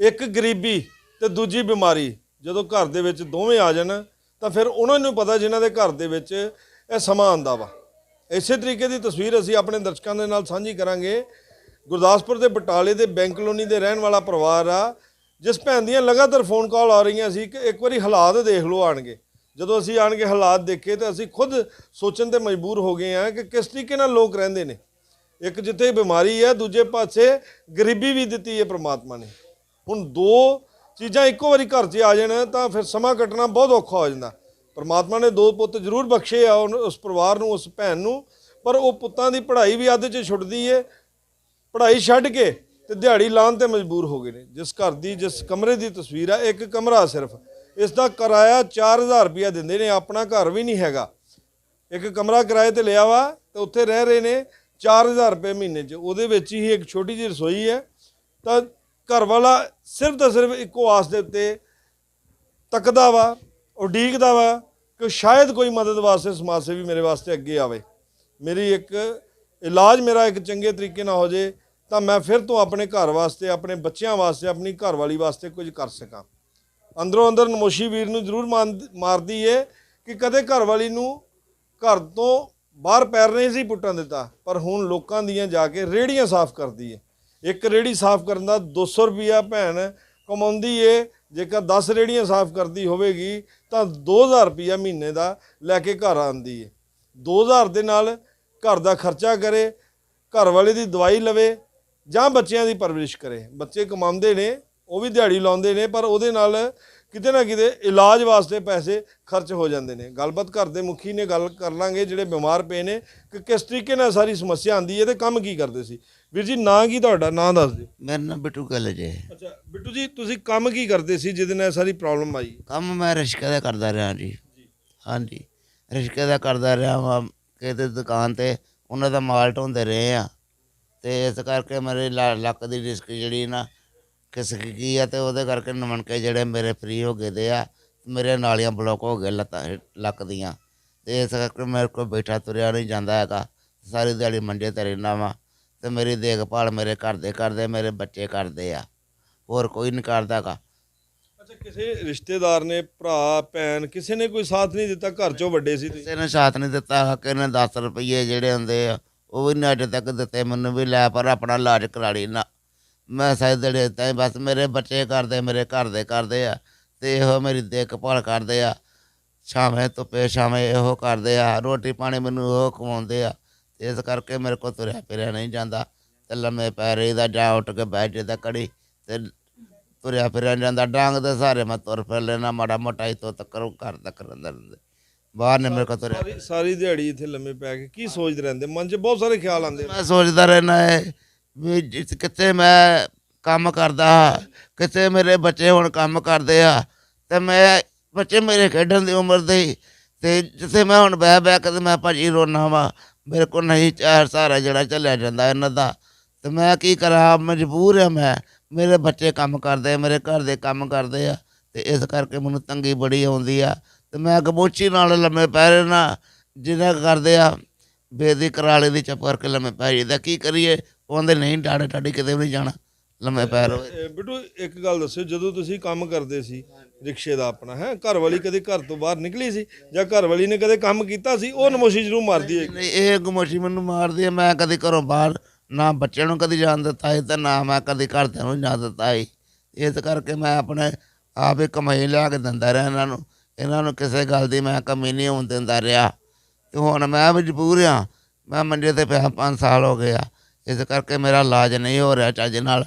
ਇੱਕ ਗਰੀਬੀ ਤੇ ਦੂਜੀ ਬਿਮਾਰੀ। ਜਦੋਂ ਘਰ ਦੇ ਵਿੱਚ ਦੋਵੇਂ ਆ ਜਾਣ, ਤਾਂ ਫਿਰ ਉਹਨਾਂ ਨੂੰ ਪਤਾ ਜਿਨ੍ਹਾਂ ਦੇ ਘਰ ਦੇ ਵਿੱਚ ਇਹ ਸਮਾਂ ਆਂਦਾ ਵਾ। ਇਸੇ ਤਰੀਕੇ ਦੀ ਤਸਵੀਰ ਅਸੀਂ ਆਪਣੇ ਦਰਸ਼ਕਾਂ ਦੇ ਨਾਲ ਸਾਂਝੀ ਕਰਾਂਗੇ। ਗੁਰਦਾਸਪੁਰ ਦੇ ਬਟਾਲੇ ਦੇ ਬੈਂਕ ਕਲੋਨੀ ਦੇ ਰਹਿਣ ਵਾਲਾ ਪਰਿਵਾਰ ਆ, ਜਿਸ ਭੈਣ ਦੀਆਂ ਲਗਾਤਾਰ ਫੋਨ ਕਾਲ ਆ ਰਹੀਆਂ ਸੀ ਕਿ ਇੱਕ ਵਾਰੀ ਹਾਲਾਤ ਦੇਖ ਲਓ ਆਣਗੇ। ਜਦੋਂ ਅਸੀਂ ਆਣ ਕੇ ਹਾਲਾਤ ਦੇਖੇ, ਤਾਂ ਅਸੀਂ ਖੁਦ ਸੋਚਣ ਤੇ ਮਜਬੂਰ ਹੋ ਗਏ ਆ ਕਿ ਕਿਸ ਤਰੀਕੇ ਨਾਲ ਲੋਕ ਰਹਿੰਦੇ ਨੇ। ਇੱਕ ਜਿੱਥੇ ਬਿਮਾਰੀ ਹੈ ਦੂਜੇ ਪਾਸੇ ਗਰੀਬੀ ਵੀ ਦਿੱਤੀ ਹੈ ਪ੍ਰਮਾਤਮਾ ਨੇ। ਹੁਣ ਦੋ ਚੀਜ਼ਾਂ ਇੱਕੋ ਵਾਰੀ ਘਰ 'ਚ ਆ ਜਾਣ, ਤਾਂ ਫਿਰ ਸਮਾਂ ਕੱਟਣਾ ਬਹੁਤ ਔਖਾ ਹੋ ਜਾਂਦਾ। ਪਰਮਾਤਮਾ ਨੇ ਦੋ ਪੁੱਤ ਜ਼ਰੂਰ ਬਖਸ਼ੇ ਆ ਉਹਨ- ਉਸ ਪਰਿਵਾਰ ਨੂੰ, ਉਸ ਭੈਣ ਨੂੰ, ਪਰ ਉਹ ਪੁੱਤਾਂ ਦੀ ਪੜ੍ਹਾਈ ਵੀ ਅੱਧ 'ਚ ਛੁੱਟਦੀ ਏ। ਪੜ੍ਹਾਈ ਛੱਡ ਕੇ ਤੇ ਦਿਹਾੜੀ ਲਾਉਣ ਤੇ ਮਜਬੂਰ ਹੋ ਗਏ ਨੇ। ਜਿਸ ਘਰ ਦੀ, ਜਿਸ ਕਮਰੇ ਦੀ ਤਸਵੀਰ ਆ, ਇੱਕ ਕਮਰਾ ਸਿਰਫ। ਇਸ ਦਾ ਕਿਰਾਇਆ 4000 ਰੁਪਇਆ ਦਿੰਦੇ ਨੇ, ਆਪਣਾ ਘਰ ਵੀ ਨਹੀਂ ਹੈਗਾ। ਇੱਕ ਕਮਰਾ ਕਿਰਾਏ ਤੇ ਲਿਆ ਵਾ ਤੇ ਉੱਥੇ ਰਹਿ ਰਹੇ ਨੇ 4000 ਰੁਪਏ ਮਹੀਨੇ 'ਚ। ਉਹਦੇ ਵਿੱਚ ਹੀ ਇੱਕ ਛੋਟੀ ਜਿਹੀ ਰਸੋਈ ਹੈ। ਤਾਂ ਘਰ ਵਾਲਾ ਸਿਰਫ ਤਾਂ ਸਿਰਫ ਇੱਕੋ ਆਸ ਦੇ ਉੱਤੇ ਤੱਕਦਾ ਵਾ ਉਡੀਕਦਾ ਵਾ ਕਿ ਸ਼ਾਇਦ ਕੋਈ ਮਦਦ ਵਾਸਤੇ ਸਮਾਜ ਸੇਵੀ ਮੇਰੇ ਵਾਸਤੇ ਅੱਗੇ ਆਵੇ। ਮੇਰੀ ਇੱਕ ਇਲਾਜ ਮੇਰਾ ਇੱਕ ਚੰਗੇ ਤਰੀਕੇ ਨਾਲ ਹੋ ਜੇ ਤਾਂ ਮੈਂ ਫਿਰ ਤੋਂ ਆਪਣੇ ਘਰ ਵਾਸਤੇ, ਆਪਣੇ ਬੱਚਿਆਂ ਵਾਸਤੇ, ਆਪਣੀ ਘਰਵਾਲੀ ਵਾਸਤੇ ਕੁਝ ਕਰ ਸਕਾਂ। ਅੰਦਰੋਂ ਅੰਦਰ ਨਮੋਸ਼ੀ ਵੀਰ ਨੂੰ ਜ਼ਰੂਰ ਮਾਨ- ਮਾਰਦੀ ਏ ਕਿ ਕਦੇ ਘਰਵਾਲੀ ਨੂੰ ਘਰ ਤੋਂ ਬਾਹਰ ਪੈਰ ਨਹੀਂ ਸੀ ਪੁੱਟਣ ਦਿੱਤਾ, ਪਰ ਹੁਣ ਲੋਕਾਂ ਦੀਆਂ ਜਾ ਕੇ ਰੇੜੀਆਂ ਸਾਫ਼ ਕਰਦੀ ਏ। ਇੱਕ ਰੇੜੀ ਸਾਫ਼ ਕਰਨ ਦਾ 200 ਰੁਪਿਆ ਭੈਣ ਕਮਾਉਂਦੀ ਏ, ਜੇਕਰ 10 ਰੇੜੀਆਂ ਸਾਫ਼ ਕਰਦੀ ਹੋਵੇਗੀ, ਤਾਂ 2000 ਰੁਪਿਆ ਮਹੀਨੇ ਦਾ ਲੈ ਕੇ ਘਰ ਆਉਂਦੀ ਏ। 2000 ਦੇ ਨਾਲ ਘਰ ਦਾ ਖਰਚਾ ਕਰੇ, ਘਰ ਵਾਲੇ ਦੀ ਦਵਾਈ ਲਵੇ, ਜਾਂ ਬੱਚਿਆਂ ਦੀ ਪਰਵਰਿਸ਼ ਕਰੇ। ਬੱਚੇ ਕਮਾਉਂਦੇ ਨੇ, ਉਹ ਵੀ ਦਿਹਾੜੀ ਲਾਉਂਦੇ ਨੇ, ਪਰ ਉਹਦੇ ਨਾਲ ਕਿਤੇ ਨਾ ਕਿਤੇ ਇਲਾਜ ਵਾਸਤੇ ਪੈਸੇ ਖਰਚ ਹੋ ਜਾਂਦੇ ਨੇ। ਗੱਲਬਾਤ ਘਰ ਦੇ ਮੁਖੀ ਨੇ ਗੱਲ ਕਰ ਲਾਂਗੇ ਜਿਹੜੇ ਬਿਮਾਰ ਪਏ ਨੇ ਕਿ ਕਿਸ ਤਰੀਕੇ ਨਾਲ ਸਾਰੀ ਸਮੱਸਿਆ ਆਂਦੀ ਹੈ ਤੇ ਕੰਮ ਕੀ ਕਰਦੇ ਸੀ? ਵੀਰ ਜੀ ਨਾਂ ਕੀ ਤੁਹਾਡਾ? ਨਾਂ ਦੱਸ ਦਿਓ। ਮੇਰਾ ਨਾਮ ਬਿੱਟੂ ਗੱਲ ਜੇ। ਅੱਛਾ ਬਿੱਟੂ ਜੀ ਤੁਸੀਂ ਕੰਮ ਕੀ ਕਰਦੇ ਸੀ ਜਿਹਦੇ ਨਾਲ ਸਾਰੀ ਪ੍ਰੋਬਲਮ ਆਈ? ਕੰਮ ਮੈਂ ਰਿਸ਼ਕੇ ਦਾ ਕਰਦਾ ਰਿਹਾ ਜੀ। ਹਾਂਜੀ। ਰਿਸ਼ਕੇ ਦਾ ਕਰਦਾ ਰਿਹਾ ਵਾਂ ਕਿਤੇ ਦੁਕਾਨ ਤੇ ਉਹਨਾਂ ਦਾ ਮਾਲ ਢੋਂਦੇ ਰਹੇ ਆ। ਤੇ ਇਸ ਕਰਕੇ ਮੇਰੇ ਲੱਕ ਦੀ ਰਿਸਕ ਜਿਹੜੀ ਨਾ ਖਿਸਕ ਗਈ ਆ ਤੇ ਉਹਦੇ ਕਰਕੇ ਨਮਣਕੇ ਜਿਹੜੇ ਮੇਰੇ ਫ੍ਰੀ ਹੋ ਗਏ ਦੇ ਆ ਮੇਰੇ ਨਾਲੀਆਂ ਬਲੌਕ ਹੋ ਗਏ ਲੱਤਾਂ ਲੱਕ ਦੀਆਂ। ਤੇ ਇਸ ਕਰਕੇ ਮੇਰੇ ਕੋਲ ਬੈਠਾ ਤੁਰਿਆ ਨਹੀਂ ਜਾਂਦਾ ਹੈਗਾ। ਸਾਰੀ ਦਿਹਾੜੀ ਮੰਜੇ ਤੇ ਰਹਿਣਾ ਵਾ ਤੇ ਮੇਰੀ ਦੇਖਭਾਲ ਮੇਰੇ ਘਰ ਦੇ ਕਰਦੇ ਮੇਰੇ ਬੱਚੇ ਕਰਦੇ ਆ। ਹੋਰ ਕੋਈ ਨਹੀਂ ਕਰਦਾ ਹੈਗਾ। ਅੱਛਾ ਕਿਸੇ ਰਿਸ਼ਤੇਦਾਰ ਨੇ ਭਰਾ ਭੈਣ ਕਿਸੇ ਨੇ ਕੋਈ ਸਾਥ ਨਹੀਂ ਦਿੱਤਾ? ਘਰ ਚੋਂ ਵੱਡੇ ਸੀ ਤੁਸੀਂ? ਕਿਸੇ ਨੇ ਸਾਥ ਨਹੀਂ ਦਿੱਤਾ ਕਿਸੇ ਨੇ 10 ਰੁਪਏ ਜਿਹੜੇ ਹੁੰਦੇ ਆ ਉਹ ਵੀ ਨਹੀਂ ਅੱਜ ਤੱਕ ਦਿੱਤੇ ਮੈਨੂੰ ਵੀ ਲੈ ਪਰ ਆਪਣਾ ਇਲਾਜ ਕਰਾ ਲਈ ਨਾ। ਮੈਂ ਸਾਇਦ ਜਿਹੜੇ ਤਾਂ ਬਸ ਮੇਰੇ ਬੱਚੇ ਕਰਦੇ ਮੇਰੇ ਘਰ ਦੇ ਕਰਦੇ ਆ ਤੇ ਇਹੋ ਮੇਰੀ ਦੇਖਭਾਲ ਕਰਦੇ ਆ। ਛਾਵੇਂ ਧੁੱਪੇ ਛਾਵੇਂ ਇਹੋ ਕਰਦੇ ਆ ਰੋਟੀ ਪਾਣੀ ਮੈਨੂੰ ਉਹ ਖਵਾਉਂਦੇ ਆ। ਤੇ ਇਸ ਕਰਕੇ ਮੇਰੇ ਕੋਲ ਤੁਰਿਆ ਫਿਰਿਆ ਨਹੀਂ ਜਾਂਦਾ। ਤੇ ਲੰਮੇ ਪੈ ਰਹੀਦਾ ਜਾਂ ਉੱਠ ਕੇ ਬੈਠ ਜਾਂਦਾ ਕੜੀ ਤੇ ਤੁਰਿਆ ਫਿਰਿਆ ਨੀ ਜਾਂਦਾ। ਡਾਂਗ ਦੇ ਸਾਰੇ ਮੈਂ ਤੁਰ ਫਿਰ ਲੈਣਾ ਮਾੜਾ ਮੋਟਾ ਇਤੋਂ ਤੱਕ ਘਰ ਤੱਕ ਰਹਿੰਦਾ ਬਾਹਰ ਨੇ ਮੇਰੇ ਕੋਲ ਤੁਰਿਆ ਸਾਰੀ ਦਿਹਾੜੀ ਇੱਥੇ ਲੰਮੇ ਪੈ ਕੇ ਕੀ ਸੋਚਦੇ ਰਹਿੰਦੇ? ਮਨ 'ਚ ਬਹੁਤ ਸਾਰੇ ਖਿਆਲ ਆਉਂਦੇ ਮੈਂ ਸੋਚਦਾ ਰਹਿਣਾ ਹੈ ਵੀ ਜਿਸ ਕਿਤੇ ਮੈਂ ਕੰਮ ਕਰਦਾ ਹਾਂ, ਕਿਤੇ ਮੇਰੇ ਬੱਚੇ ਹੁਣ ਕੰਮ ਕਰਦੇ ਆ ਤੇ ਮੈਂ ਬੱਚੇ ਮੇਰੇ ਖੇਡਣ ਦੀ ਉਮਰ ਦੇ ਹੀ ਤੇ ਜਿੱਥੇ ਮੈਂ ਹੁਣ ਬਹਿ ਬਹਿ ਕੇ ਤੇ ਮੈਂ ਭਾਜੀ ਰੋਣਾ ਵਾ ਮੇਰੇ ਕੋਲ ਨਹੀਂ ਚਾਰ ਸਹਾਰਾ ਜਿਹੜਾ ਚੱਲਿਆ ਜਾਂਦਾ ਇਹਨਾਂ ਦਾ ਤੇ ਮੈਂ ਕੀ ਕਰਾਂ ਮਜਬੂਰ ਆ ਮੈਂ ਮੇਰੇ ਬੱਚੇ ਕੰਮ ਕਰਦੇ ਆ ਮੇਰੇ ਘਰ ਦੇ ਕੰਮ ਕਰਦੇ ਆ ਤੇ ਇਸ ਕਰਕੇ ਮੈਨੂੰ ਤੰਗੀ ਬੜੀ ਆਉਂਦੀ ਆ ਤੇ ਮੈਂ ਗਮੋਚੀ ਨਾਲ ਲੰਮੇ ਪੈ ਰਹਿਣਾ ਜਿਹਨਾਂ ਕਰਦੇ ਆ ਬੇਦੀ ਕਰਾਲੇ ਦੀ ਚੱਪ ਕਰਕੇ ਲੰਮੇ ਪੈ ਜਾਈਦਾ ਕੀ ਕਰੀਏ ਉਹਦੇ ਨਹੀਂ ਡਾੜੇ ਟਾੜੀ ਕਿਤੇ ਵੀ ਨਹੀਂ ਜਾਣਾ। ਲੰਮੇ ਪੈ ਰੋ ਇਹ ਬਿੱਟੂ ਇੱਕ ਗੱਲ ਦੱਸਿਓ ਜਦੋਂ ਤੁਸੀਂ ਕੰਮ ਕਰਦੇ ਸੀ ਰਿਕਸ਼ੇ ਦਾ ਆਪਣਾ ਹੈ ਘਰ ਵਾਲੀ ਕਦੇ ਘਰ ਤੋਂ ਬਾਹਰ ਨਿਕਲੀ ਸੀ? ਜਾਂ ਘਰ ਵਾਲੀ ਨੇ ਕਦੇ ਕੰਮ ਕੀਤਾ ਸੀ? ਉਹ ਨਮੋਸ਼ੀ ਜ਼ਰੂਰ ਮਾਰਦੀ ਹੈ ਨਹੀਂ ਇਹ ਗਮੋਚੀ ਮੈਨੂੰ ਮਾਰਦੀ ਆ ਮੈਂ ਕਦੀ ਘਰੋਂ ਬਾਹਰ ਨਾ ਬੱਚਿਆਂ ਨੂੰ ਕਦੀ ਜਾਣ ਦਿੱਤਾ ਸੀ ਤੇ ਨਾ ਮੈਂ ਕਦੀ ਘਰਦਿਆਂ ਨੂੰ ਜਾਣ ਦਿੱਤਾ ਸੀ। ਇਸ ਕਰਕੇ ਮੈਂ ਆਪਣੇ ਆਪ ਹੀ ਕਮਾਈ ਲਿਆ ਕੇ ਦਿੰਦਾ ਰਿਹਾ ਇਹਨਾਂ ਨੂੰ। ਇਹਨਾਂ ਨੂੰ ਕਿਸੇ ਗੱਲ ਦੀ ਮੈਂ ਕਮੀ ਨਹੀਂ ਹੋਣ ਦਿੰਦਾ ਰਿਹਾ। ਤੇ ਹੁਣ ਮੈਂ ਮਜਬੂਰ ਆ। ਮੈਂ ਮੰਜੇ ਤੇ ਪਿਆ 5 ਸਾਲ ਹੋ ਗਏ ਆ। ਇਸ ਕਰਕੇ ਮੇਰਾ ਇਲਾਜ ਨਹੀਂ ਹੋ ਰਿਹਾ ਚੱਜ ਨਾਲ।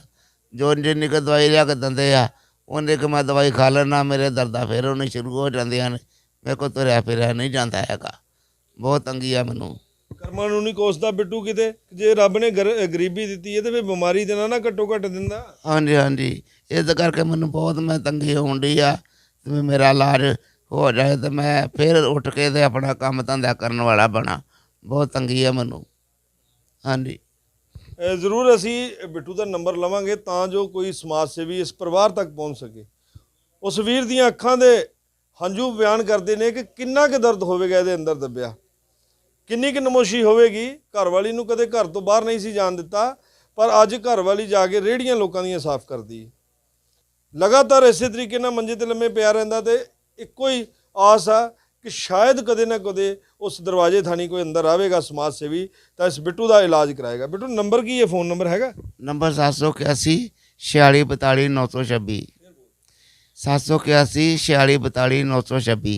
ਜੋ ਜਿੰਨੀ ਕੁ ਦਵਾਈ ਲਿਆ ਕੇ ਦਿੰਦੇ ਆ ਉਹਨੇ ਕਿ ਮੈਂ ਦਵਾਈ ਖਾ ਲੈਣਾ ਮੇਰੇ ਦਰਦਾਂ ਫਿਰ ਉਹਨੇ ਸ਼ੁਰੂ ਹੋ ਜਾਂਦੀਆਂ ਨੇ। ਮੇਰੇ ਕੋਲ ਤੁਰਿਆ ਫਿਰਿਆ ਨਹੀਂ ਜਾਂਦਾ ਹੈਗਾ। ਬਹੁਤ ਤੰਗੀ ਆ ਮੈਨੂੰ। ਕਰਮਾਂ ਨੂੰ ਨਹੀਂ ਕੋਸਦਾ ਬਿੱਟੂ ਕਿਤੇ। ਜੇ ਰੱਬ ਨੇ ਗਰ- ਗਰੀਬੀ ਦਿੱਤੀ ਹੈ ਤੇ ਫਿਰ ਬਿਮਾਰੀ ਦੇ ਨਾਲ ਨਾ ਘੱਟੋ ਘੱਟ ਦਿੰਦਾ। ਹਾਂਜੀ ਹਾਂਜੀ। ਇਸ ਕਰਕੇ ਮੈਨੂੰ ਬਹੁਤ ਮੈਂ ਤੰਗੀ ਹੋਣ ਡਈ ਆ। ਤੇ ਵੀ ਮੇਰਾ ਇਲਾਜ ਹੋ ਜਾਏ ਤੇ ਮੈਂ ਫਿਰ ਉੱਠ ਕੇ ਤੇ ਆਪਣਾ ਕੰਮ ਧੰਦਾ ਕਰਨ ਵਾਲਾ ਬਣਾ। ਬਹੁਤ ਤੰਗੀ ਆ ਮੈਨੂੰ। ਹਾਂਜੀ। ਜ਼ਰੂਰ ਅਸੀਂ ਬਿੱਟੂ ਦਾ ਨੰਬਰ ਲਵਾਂਗੇ ਤਾਂ ਜੋ ਕੋਈ ਸਮਾਜ ਸੇਵੀ ਇਸ ਪਰਿਵਾਰ ਤੱਕ ਪਹੁੰਚ ਸਕੇ। ਉਸ ਵੀਰ ਦੀਆਂ ਅੱਖਾਂ ਦੇ ਹੰਝੂ ਬਿਆਨ ਕਰਦੇ ਨੇ ਕਿ ਕਿੰਨਾ ਕੁ ਦਰਦ ਹੋਵੇਗਾ ਇਹਦੇ ਅੰਦਰ ਦੱਬਿਆ। ਕਿੰਨੀ ਕੁ ਨਮੋਸ਼ੀ ਹੋਵੇਗੀ, ਘਰਵਾਲੀ ਨੂੰ ਕਦੇ ਘਰ ਤੋਂ ਬਾਹਰ ਨਹੀਂ ਸੀ ਜਾਣ ਦਿੱਤਾ, ਪਰ ਅੱਜ ਘਰਵਾਲੀ ਜਾ ਕੇ ਰੇੜੀਆਂ ਲੋਕਾਂ ਦੀਆਂ ਸਾਫ਼ ਕਰਦੀ ਲਗਾਤਾਰ ਇਸੇ ਤਰੀਕੇ ਨਾਲ ਮੰਜੇ ਤੇ ਲੰਮੇ ਪਿਆ ਰਹਿੰਦਾ ਤੇ ਇੱਕੋ ਹੀ ਆਸ ਆ ਕਿ ਸ਼ਾਇਦ ਕਦੇ ਨਾ ਕਦੇ ਉਸ ਦਰਵਾਜ਼ੇ ਥਾਣੀ ਕੋਈ ਅੰਦਰ ਆਵੇਗਾ ਸਮਾਜ ਸੇਵੀ ਤਾਂ ਇਸ ਬਿੱਟੂ ਦਾ ਇਲਾਜ ਕਰਾਏਗਾ। ਬਿੱਟੂ ਨੰਬਰ ਕੀ ਹੈ? ਫੋਨ ਨੰਬਰ ਹੈਗਾ? ਨੰਬਰ 781 4642 926 781 4642 926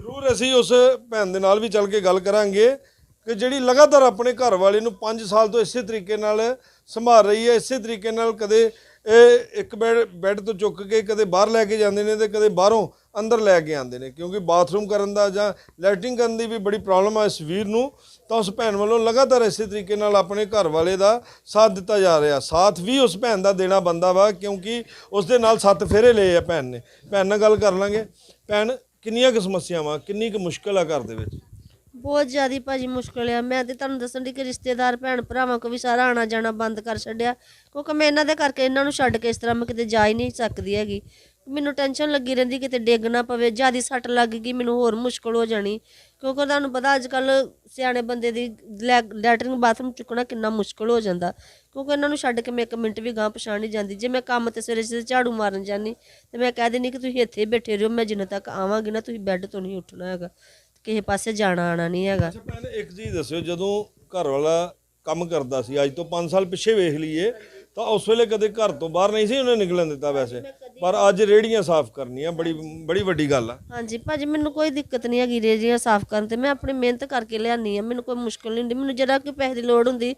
ਜ਼ਰੂਰ ਅਸੀਂ ਉਸ ਭੈਣ ਦੇ ਨਾਲ ਵੀ ਚੱਲ ਕੇ ਗੱਲ ਕਰਾਂਗੇ ਕਿ ਜਿਹੜੀ ਲਗਾਤਾਰ ਆਪਣੇ ਘਰ ਵਾਲੇ ਨੂੰ 5 ਸਾਲ ਤੋਂ ਇਸੇ ਤਰੀਕੇ ਨਾਲ ਸੰਭਾਲ ਰਹੀ ਹੈ ਇਸੇ ਤਰੀਕੇ ਨਾਲ ਕਦੇ ਇਹ ਇੱਕ ਬੈੱਡ ਬੈੱਡ ਤੋਂ ਚੁੱਕ ਕੇ ਕਦੇ ਬਾਹਰ ਲੈ ਕੇ ਜਾਂਦੇ ਨੇ ਤੇ ਕਦੇ ਬਾਹਰੋਂ ਅੰਦਰ ਲੈ ਕੇ ਆਉਂਦੇ ਨੇ, ਕਿਉਂਕਿ ਬਾਥਰੂਮ ਕਰਨ ਦਾ ਜਾਂ ਲੈਟਰਿੰਗ ਕਰਨ ਦੀ ਵੀ ਬੜੀ ਪ੍ਰੋਬਲਮ ਆ ਇਸ ਵੀਰ ਨੂੰ, ਤਾਂ ਉਸ ਭੈਣ ਵੱਲੋਂ ਲਗਾਤਾਰ ਇਸੇ ਤਰੀਕੇ ਨਾਲ ਆਪਣੇ ਘਰ ਵਾਲੇ ਦਾ ਸਾਥ ਦਿੱਤਾ ਜਾ ਰਿਹਾ। ਸਾਥ ਵੀ ਉਸ ਭੈਣ ਦਾ ਦੇਣਾ ਬੰਦਾ ਵਾ, ਕਿਉਂਕਿ ਉਸ ਦੇ ਨਾਲ ਸੱਤ ਫੇਰੇ ਲਏ ਆ ਭੈਣ ਨੇ। ਭੈਣ ਨਾਲ ਗੱਲ ਕਰ ਲਾਂਗੇ। ਭੈਣ, ਕਿੰਨੀਆਂ ਕੁ ਸਮੱਸਿਆਵਾਂ, ਕਿੰਨੀ ਕੁ ਮੁਸ਼ਕਲ ਆ ਘਰ ਦੇ ਵਿੱਚ? ਬਹੁਤ ਜ਼ਿਆਦੀ ਭਾਜੀ ਮੁਸ਼ਕਲ ਆ। ਮੈਂ ਤੇ ਤੁਹਾਨੂੰ ਦੱਸਣ ਦੀ ਕਿ ਰਿਸ਼ਤੇਦਾਰ, ਭੈਣ ਭਰਾਵਾਂ ਕੋ ਵੀ ਸਾਰਾ ਆਣਾ ਜਾਣਾ ਬੰਦ ਕਰ ਛੱਡਿਆ। ਕਿਉਂਕਿ ਮੈਂ ਇਹਨਾਂ ਦੇ ਕਰਕੇ ਇਹਨਾਂ ਨੂੰ ਛੱਡ ਕੇ ਇਸ ਤਰ੍ਹਾਂ ਮੈਂ ਕਿਤੇ ਜਾ ਹੀ ਨਹੀਂ ਸਕਦੀ ਹੈਗੀ। ਮੈਨੂੰ ਟੈਨਸ਼ਨ ਲੱਗੀ ਰਹਿੰਦੀ ਕਿਤੇ ਡਿੱਗ ਨਾ ਪਵੇ, ਜਿਆਦੀ ਸੱਟ ਲੱਗ ਗਈ, ਮੈਨੂੰ ਹੋਰ ਮੁਸ਼ਕਲ ਹੋ ਜਾਣੀ। ਕਿਉਂਕਿ ਤੁਹਾਨੂੰ ਪਤਾ ਅੱਜ ਕੱਲ ਸਿਆਣੇ ਬੰਦੇ ਦੀ ਲੈਟਰਿੰਗ ਬਾਥਰੂਮ ਚੁੱਕਣਾ ਕਿੰਨਾ ਮੁਸ਼ਕਲ ਹੋ ਜਾਂਦਾ। ਕਿਉਂਕਿ ਇਹਨਾਂ ਨੂੰ ਛੱਡ ਕੇ ਮੈਂ ਇੱਕ ਮਿੰਟ ਵੀ ਗਾਂ ਪਛਾਣ ਨਹੀਂ ਜਾਂਦੀ। ਜੇ ਮੈਂ ਕੰਮ ਤੇ ਸਵੇਰੇ ਸਵੇਰੇ ਝਾੜੂ ਮਾਰਨ ਜਾਂਦੀ, ਤੇ ਮੈਂ ਕਹਿ ਦਿੰਦੀ ਕਿ ਤੁਸੀਂ ਇੱਥੇ ਹੀ ਬੈਠੇ ਰਹੋ, ਮੈਂ ਜਿੰਨੇ ਤੱਕ ਆਵਾਂਗੀ ਨਾ ਤੁਸੀਂ ਬੈੱਡ ਤੋਂ ਨਹੀਂ ਉੱਠਣਾ ਹੈਗਾ। ਕਿਸੇ ਪਾਸੇ ਜਾਣਾ ਆਣਾ ਨਹੀਂ ਹੈਗਾ। ਅੱਛਾ ਭੈਣ, ਇੱਕ ਚੀਜ਼ ਦੱਸਿਓ, ਜਦੋਂ ਘਰ ਵਾਲਾ ਕੰਮ ਕਰਦਾ ਸੀ, ਅੱਜ ਤੋਂ 5 ਸਾਲ ਪਿੱਛੇ ਵੇਖ ਲਈਏ, ਤਾਂ ਉਸ ਵੇਲੇ ਕਦੇ ਘਰ ਤੋਂ ਬਾਹਰ ਨਹੀਂ ਸੀ ਉਹਨੇ ਨਿਕਲਣ ਦਿੱਤਾ ਵੈਸੇ। ਪਰ ਅੱਜ ਰੇੜੀਆਂ ਸਾਫ਼ ਕਰਨੀਆਂ, ਬੜੀ ਬੜੀ ਵੱਡੀ ਗੱਲ ਆ। ਹਾਂਜੀ, ਭਾਜੀ, ਮੈਨੂੰ ਕੋਈ ਦਿੱਕਤ ਨਹੀਂ ਹੈਗੀ ਰੇਜੀਆਂ ਸਾਫ਼ ਕਰਨ ਤੇ। ਮੈਂ ਆਪਣੀ ਮਿਹਨਤ ਕਰਕੇ ਲਿਆਨੀ ਆ ਮੈਨੂੰ ਕੋਈ ਮੁਸ਼ਕਲ ਨਹੀਂ ਹੁੰਦੀ। ਮੈਨੂੰ ਜਿਹੜਾ ਕਿ ਪੈਸੇ ਦੀ ਲੋੜ ਹੁੰਦੀ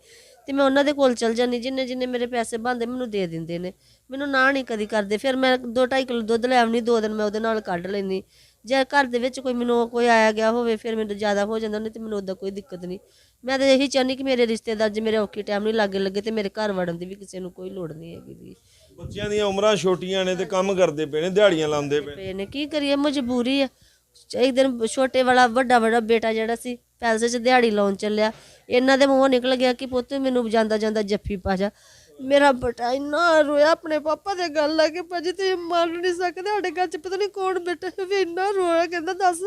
ਤੇ ਮੈਂ ਉਹਨਾਂ ਦੇ ਕੋਲ ਚਲ ਜਾਂਦੀ, ਜਿੰਨੇ ਜਿੰਨੇ ਮੇਰੇ ਪੈਸੇ ਬਣਦੇ ਮੈਨੂੰ ਦੇ ਦਿੰਦੇ ਨੇ। ਮੈਨੂੰ ਨਾ ਨਹੀਂ ਕਦੀ ਕਰਦੇ। ਫਿਰ ਮੈਂ 2.5 ਕਿਲੋ ਦੁੱਧ ਲੈ ਆਉਣੀ ਦੋ ਦਿਨ ਮੈਂ ਉਹਦੇ ਨਾਲ ਕੱਢ ਲੈਂਦੀ। ਜੇ ਘਰ ਦੇ ਵਿੱਚ ਕੋਈ ਮੈਨੂੰ ਕੋਈ ਆਇਆ ਗਿਆ ਹੋਵੇ, ਫਿਰ ਮੈਨੂੰ ਜ਼ਿਆਦਾ ਹੋ ਜਾਂਦਾ, ਨਹੀਂ ਤੇ ਮੈਨੂੰ ਉਹਦਾ ਕੋਈ ਦਿੱਕਤ ਨਹੀਂ। ਮੈਂ ਤਾਂ ਇਹੀ ਚਾਹੁੰਦੀ ਕਿ ਮੇਰੇ ਰਿਸ਼ਤੇਦਾਰ ਜੇ ਮੇਰੇ ਔਖੇ ਟਾਈਮ ਨਹੀਂ ਲਾਗੇ ਲੱਗੇ ਤੇ ਮੇਰੇ ਘਰ ਵੜਨ ਦੀ ਵੀ ਕਿਸੇ ਨੂੰ ਕੋਈ ਲੋੜ ਨਹੀਂ ਹੈਗੀ ਦੀ ਬੱਚਿਆਂ ਦੀਆਂ ਉਮਰਾਂ ਛੋਟੀਆਂ ਨੇ ਤੇ ਕੰਮ ਕਰਦੇ ਪਏ ਨੇ, ਦਿਹਾੜੀਆਂ ਲਾਉਂਦੇ ਪਏ ਨੇ। ਪਏ ਨੇ, ਕੀ ਕਰੀਏ, ਮਜਬੂਰੀ ਆ। ਇੱਕ ਦਿਨ ਛੋਟੇ ਵਾਲਾ, ਵੱਡਾ ਵੱਡਾ ਬੇਟਾ ਜਿਹੜਾ ਸੀ, ਪੈਲਸ 'ਚ ਦਿਹਾੜੀ ਲਾਉਣ ਚੱਲਿਆ। ਇਹਨਾਂ ਦੇ ਮੂੰਹੋਂ ਨਿਕਲ ਗਿਆ ਕਿ, ਪੁੱਤ, ਮੈਨੂੰ ਜਾਂਦਾ ਜਾਂਦਾ ਜੱਫੀ ਪਾ ਜਾ। ਮੇਰਾ ਬੇਟਾ ਇੰਨਾ ਰੋਇਆ, ਆਪਣੇ ਪਾਪਾ ਦੇ ਗੱਲ ਲਾ ਕੇ। ਭਾਜੀ, ਤੁਸੀਂ ਮੰਨ ਨਹੀਂ ਸਕਦੇ, ਸਾਡੇ ਘਰ 'ਚ ਪਤਾ ਨਹੀਂ ਕੌਣ ਬੇਟਾ ਵੀ ਇੰਨਾ ਰੋਇਆ, ਕਹਿੰਦਾ, ਦੱਸ,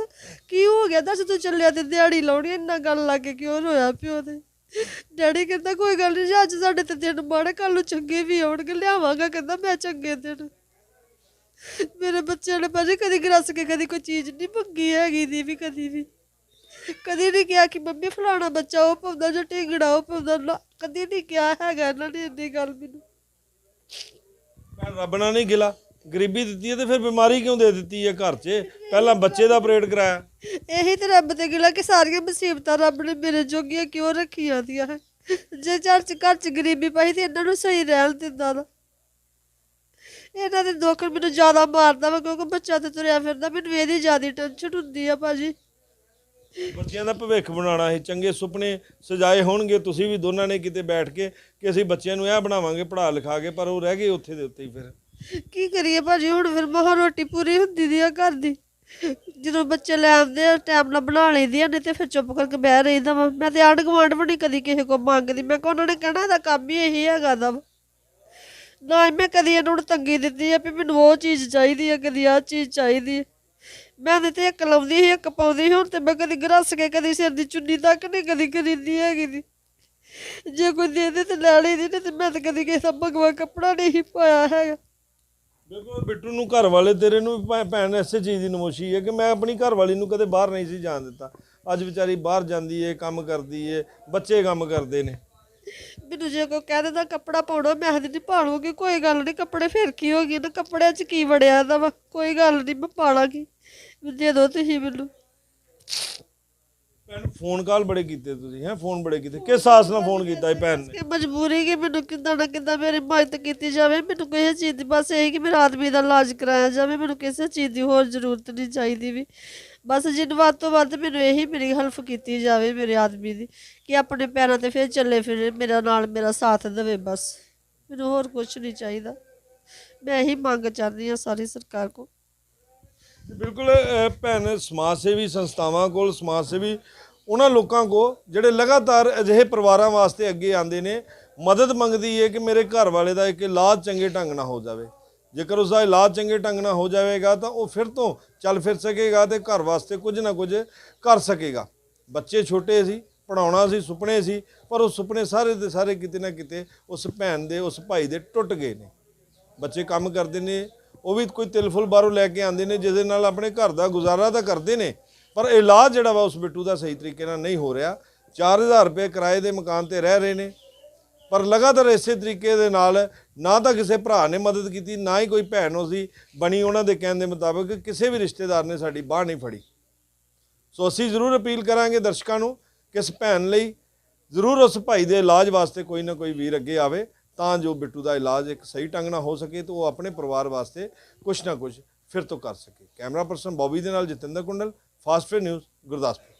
ਕੀ ਹੋ ਗਿਆ? ਦੱਸ, ਤੂੰ ਚੱਲਿਆ ਤੇ ਦਿਹਾੜੀ ਲਾਉਣੀ ਇੰਨਾ ਗੱਲ ਲਾ ਕੇ ਕਿਉਂ ਰੋਇਆ ਪਿਓ ਤੇ? ਡੈਡੀ ਕਹਿੰਦਾ, ਕੋਈ ਗੱਲ ਨਹੀਂ ਅੱਜ ਸਾਡੇ ਤੇ ਦਿਨ ਮਾੜੇ ਕੱਲ ਨੂੰ ਚੰਗੇ ਵੀ ਆਉਣਗੇ, ਲਿਆਵਾਂਗਾ, ਕਹਿੰਦਾ, ਮੈਂ ਚੰਗੇ ਦਿਨ। ਮੇਰੇ ਬੱਚਿਆਂ ਨੇ ਭਾਜੀ ਕਦੀ ਗਰਸ ਕੇ, ਕਦੀ ਕੋਈ ਚੀਜ਼ ਨਹੀਂ ਮੰਗੀ ਹੈਗੀ ਦੀ ਵੀ, ਕਦੀ ਵੀ। ਕਦੀ ਨਹੀਂ ਕਿਹਾ ਕਿ ਮੰਮੀ, ਫਲਾਣਾ ਬੱਚਾ ਉਹ ਪਾਉਂਦਾ ਜਾਂ ਢਿੰਗੜਾ ਉਹ ਪਾਉਂਦਾ, ਨਾ, ਕਦੀ ਨਹੀਂ ਕਿਹਾ ਹੈਗਾ ਇਹਨਾਂ ਨੇ ਇੰਨੀ ਗੱਲ ਮੈਨੂੰ। ਭੈਣ ਰੱਬ ਨਾਲ ਨਹੀਂ ਗਿਲਾ। ਗਰੀਬੀ ਦਿੱਤੀ ਹੈ ਤੇ ਫਿਰ ਬਿਮਾਰੀ ਕਿਉਂ ਦੇ ਦਿੱਤੀ ਹੈ ਘਰ 'ਚ? ਪਹਿਲਾਂ ਬੱਚੇ ਦਾ ਆਪਰੇਟ ਕਰਾਇਆ। ਇਹੀ ਤੇ ਰੱਬ ਤੇ ਗਿਲਾ ਕਿ ਸਾਰੀਆਂ ਮੁਸੀਬਤਾਂ ਰੱਬ ਨੇ ਮੇਰੇ ਜੋਗੀਆਂ ਕਿਉਂ ਰੱਖੀਆਂ ਦੀਆਂ? ਹੈ ਜੇ ਘਰ ਚ ਘਰ ਚ ਗਰੀਬੀ ਪਈ ਤੇ ਇਹਨਾਂ ਨੂੰ ਸਹੀ ਰਹਿਣ ਦਿੰਦਾ ਨਾ। ਇਹਨਾਂ ਦੇ ਦੁੱਖ ਮੈਨੂੰ ਜ਼ਿਆਦਾ ਮਾਰਦਾ ਵਾ ਕਿਉਂਕਿ ਬੱਚਾ ਤੇ ਤੁਰਿਆ ਫਿਰਦਾ। ਮੈਨੂੰ ਇਹਦੀ ਜ਼ਿਆਦਾ ਟੈਨਸ਼ਨ ਹੁੰਦੀ ਆ ਭਾਜੀ। ਬੱਚਿਆਂ ਦਾ ਭਵਿੱਖ ਬਣਾਉਣਾ ਹੈ ਚੰਗੇ ਸੁਪਨੇ ਸਜਾਏ ਹੋਣਗੇ। ਤੁਸੀਂ ਵੀ ਦੋਨਾਂ ਨੇ ਕਿਤੇ ਬੈਠ ਕੇ ਕਿ ਅਸੀਂ ਬੱਚਿਆਂ ਨੂੰ ਇਹ ਬਣਾਵਾਂਗੇ ਪੜ੍ਹਾ ਲਿਖਾ ਕੇ ਪਰ ਉਹ ਰਹਿ ਗਏ ਉੱਥੇ ਦੇ ਉੱਤੇ ਹੀ ਫਿਰ। ਕੀ ਕਰੀਏ ਭਾਜੀ, ਹੁਣ ਫਿਰ ਮਹਾ ਰੋਟੀ ਪੂਰੀ ਹੁੰਦੀ ਦੀ ਆ ਘਰ ਦੀ। ਜਦੋਂ ਬੱਚੇ ਲੈ ਆਉਂਦੇ ਆ ਟਾਈਮ ਨਾਲ ਬਣਾ ਲਈਦੀ ਆ ਨਹੀਂ ਤੇ ਫਿਰ ਚੁੱਪ ਕਰਕੇ ਬਹਿ ਰਹੀਦਾ ਵਾ। ਮੈਂ ਤੇ ਆਂਢ ਗੁਆਂਢ ਵੀ ਨਹੀਂ ਕਦੀ ਕਿਸੇ ਕੋ ਮੰਗਦੀ। ਮੈਂ ਕਿਹਾ ਉਹਨਾਂ ਨੇ ਕਹਿਣਾ, ਇਹਦਾ ਕੰਮ ਹੀ ਇਹੀ ਹੈਗਾ ਦਾ ਵਾ। ਨਾ ਹੀ ਮੈਂ ਕਦੀ ਇਹਨਾਂ ਨੂੰ ਤੰਗੀ ਦਿੱਤੀ ਆ ਵੀ ਮੈਨੂੰ ਉਹ ਚੀਜ਼ ਚਾਹੀਦੀ ਆ, ਕਦੀ ਆਹ ਚੀਜ਼ ਚਾਹੀਦੀ ਆ। ਮੈਂ ਤੇ ਤੇ ਇੱਕ ਲਾਉਂਦੀ ਸੀ, ਇੱਕ ਪਾਉਂਦੀ ਸੀ, ਹੁਣ ਤੇ ਮੈਂ ਕਦੀ ਗਰਸ ਕੇ ਕਦੀ ਸਿਰ ਦੀ ਚੁੰਨੀ ਤੱਕ ਨਹੀਂ ਕਦੀ ਖਰੀਦੀ ਹੈਗੀ ਦੀ। ਜੇ ਕੋਈ ਦੇ ਦੇ ਤੇ ਲੈ ਲਈ ਦੀ ਨਹੀਂ ਤੇ ਮੈਂ ਤਾਂ ਕਦੀ ਕਿਸੇ ਦਾ ਭਗਵਾ ਕੱਪੜਾ ਨਹੀਂ ਸੀ ਪਾਇਆ ਹੈਗਾ। ਬਿਲਕੁਲ ਬਿੱਟੂ ਨੂੰ ਘਰ ਵਾਲੇ ਤੇਰੇ ਨੂੰ ਵੀ ਭੈ- ਭੈਣ ਇਸੇ ਚੀਜ਼ ਦੀ ਨਮੋਸ਼ੀ ਹੈ ਕਿ ਮੈਂ ਆਪਣੀ ਘਰ ਵਾਲੀ ਨੂੰ ਕਦੇ ਬਾਹਰ ਨਹੀਂ ਸੀ ਜਾਣ ਦਿੱਤਾ। ਅੱਜ ਵਿਚਾਰੀ ਬਾਹਰ ਜਾਂਦੀ ਏ, ਕੰਮ ਕਰਦੀ ਏ, ਬੱਚੇ ਕੰਮ ਕਰਦੇ ਨੇ। ਮੈਨੂੰ ਜੇ ਕੋਈ ਕਹਿ ਦਿੰਦਾ ਕੱਪੜਾ ਪਾਉਣਾ, ਮੈਂ ਹਜੇ ਨਹੀਂ ਪਾਲੂਗੀ, ਕੋਈ ਗੱਲ ਨਹੀਂ ਕੱਪੜੇ ਫਿਰ ਕੀ ਹੋ ਗਈ ਨਾ ਕੱਪੜਿਆਂ 'ਚ ਕੀ ਵੜਿਆ ਦਾ ਵਾ? ਕੋਈ ਗੱਲ ਨਹੀਂ ਮੈਂ ਪਾਲਾਂਗੀ। ਦੇ ਦਿਓ ਤੁਸੀਂ ਮੈਨੂੰ। ਭੈਣ ਫੋਨ ਕਾਲ ਬੜੇ ਕੀਤੇ ਤੁਸੀਂ ਹੈ? ਫੋਨ ਬੜੇ ਕੀਤੇ। ਕਿਸ ਸਾਸ ਨਾਲ ਫੋਨ ਕੀਤਾ ਇਹ ਭੈਣ ਨੇ? ਕਿ ਮਜਬੂਰੀ ਕਿ ਮੈਨੂੰ ਕਿੱਦਾਂ ਨਾ ਕਿੱਦਾਂ ਮੇਰੀ ਮਦਦ ਕੀਤੀ ਜਾਵੇ। ਮੈਨੂੰ ਕਿਸੇ ਚੀਜ਼ ਦੀ ਬਸ ਇਹ ਕਿ ਮੇਰਾ ਆਦਮੀ ਦਾ ਇਲਾਜ ਕਰਾਇਆ ਜਾਵੇ। ਮੈਨੂੰ ਕਿਸੇ ਚੀਜ਼ ਦੀ ਹੋਰ ਜ਼ਰੂਰਤ ਨਹੀਂ ਚਾਹੀਦੀ ਵੀ। ਬਸ ਜਿੰਨ ਵੱਧ ਤੋਂ ਵੱਧ ਮੈਨੂੰ ਇਹੀ ਮੇਰੀ ਹੈਲਪ ਕੀਤੀ ਜਾਵੇ ਮੇਰੇ ਆਦਮੀ ਦੀ ਕਿ ਆਪਣੇ ਪੈਰਾਂ ਤੇ ਫਿਰ ਚੱਲੇ ਫਿਰੇ ਮੇਰਾ ਨਾਲ ਮੇਰਾ ਸਾਥ ਦੇਵੇ ਬਸ। ਮੈਨੂੰ ਹੋਰ ਕੁਝ ਨਹੀਂ ਚਾਹੀਦਾ। ਮੈਂ ਇਹੀ ਮੰਗ ਚਾਹੁੰਦੀ ਹਾਂ ਸਾਰੀ ਸਰਕਾਰ ਕੋਲ। ਬਿਲਕੁਲ ਅਹ, ਭੈਣ ਸਮਾਜ ਸੇਵੀ ਸੰਸਥਾਵਾਂ ਕੋਲ ਸਮਾਜ ਸੇਵੀ ਉਹਨਾਂ ਲੋਕਾਂ ਕੋ ਜਿਹੜੇ ਲਗਾਤਾਰ ਅਜਿਹੇ ਪਰਿਵਾਰਾਂ ਵਾਸਤੇ ਅੱਗੇ ਆਉਂਦੇ ਨੇ, ਮਦਦ ਮੰਗਦੀ ਹੈ ਕਿ ਮੇਰੇ ਘਰ ਵਾਲੇ ਦਾ ਇੱਕ ਇਲਾਜ ਚੰਗੇ ਢੰਗ ਨਾਲ ਹੋ ਜਾਵੇ। ਜੇਕਰ ਉਸ ਦਾ ਇਲਾਜ ਚੰਗੇ ਢੰਗ ਨਾਲ ਹੋ ਜਾਵੇਗਾ ਤਾਂ ਉਹ ਫਿਰ ਤੋਂ ਚੱਲ ਫਿਰ ਸਕੇਗਾ ਤੇ ਘਰ ਵਾਸਤੇ ਕੁਝ ਨਾ ਕੁਝ ਕਰ ਸਕੇਗਾ। ਬੱਚੇ ਛੋਟੇ ਸੀ ਪੜਾਉਣਾ ਸੀ, ਸੁਪਨੇ ਸੀ, ਪਰ ਉਹ ਸੁਪਨੇ ਸਾਰੇ ਦੇ ਸਾਰੇ ਕਿਤੇ ਨਾ ਕਿਤੇ ਉਸ ਭੈਣ ਦੇ, ਉਸ ਭਾਈ ਦੇ ਟੁੱਟ ਗਏ ਨੇ। ਬੱਚੇ ਕੰਮ ਕਰਦੇ ਨੇ, ਉਹ ਵੀ ਕੋਈ ਤਿਲਫੁਲ ਬਾਹਰੋਂ ਲੈ ਕੇ ਆਉਂਦੇ ਨੇ, ਜਿਹਦੇ ਨਾਲ ਆਪਣੇ ਘਰ ਦਾ ਗੁਜ਼ਾਰਾ ਤਾਂ ਕਰਦੇ ਨੇ ਪਰ ਇਲਾਜ ਜਿਹੜਾ ਵਾ ਉਸ ਬਿੱਟੂ ਦਾ ਸਹੀ ਤਰੀਕੇ ਨਾਲ ਨਹੀਂ ਹੋ ਰਿਹਾ। 4000 ਰੁਪਏ ਕਿਰਾਏ ਦੇ ਮਕਾਨ ਤੇ ਰਹਿ ਰਹੇ ਨੇ। ਪਰ ਲਗਾਤਾਰ ਇਸੇ ਤਰੀਕੇ ਦੇ ਨਾਲ ਨਾ ਤਾਂ ਕਿਸੇ ਭਰਾ ਨੇ ਮਦਦ ਕੀਤੀ, ਨਾ ਹੀ ਕੋਈ ਭੈਣ ਉਸਦੀ ਬਣੀ। ਉਹਨਾਂ ਦੇ ਕਹਿਣ ਦੇ ਮੁਤਾਬਕ ਕਿਸੇ ਵੀ ਰਿਸ਼ਤੇਦਾਰ ਨੇ ਸਾਡੀ ਬਾਹ ਨਹੀਂ ਫੜੀ। ਸੋ ਅਸੀਂ ਜ਼ਰੂਰ ਅਪੀਲ ਕਰਾਂਗੇ ਦਰਸ਼ਕਾਂ ਨੂੰ ਕਿ ਇਸ ਭੈਣ ਲਈ ਜ਼ਰੂਰ ਉਸ ਭਾਈ ਦੇ ਇਲਾਜ ਵਾਸਤੇ ਕੋਈ ਨਾ ਕੋਈ ਵੀਰ ਅੱਗੇ ਆਵੇ, ਤਾਂ ਜੋ ਬਿੱਟੂ ਦਾ ਇਲਾਜ ਇੱਕ ਸਹੀ ਢੰਗ ਨਾਲ ਹੋ ਸਕੇ ਤੇ ਉਹ ਆਪਣੇ ਪਰਿਵਾਰ ਵਾਸਤੇ ਕੁਝ ਨਾ ਕੁਝ ਫਿਰ ਤੋਂ ਕਰ ਸਕੇ। ਕੈਮਰਾ ਪਰਸਨ ਬੌਬੀ ਦੇ ਨਾਲ ਜਤਿੰਦਰ ਕੁੰਡਲ ਫਾਸਟ ਨਿਊਜ਼ ਗੁਰਦਾਸਪੁਰ।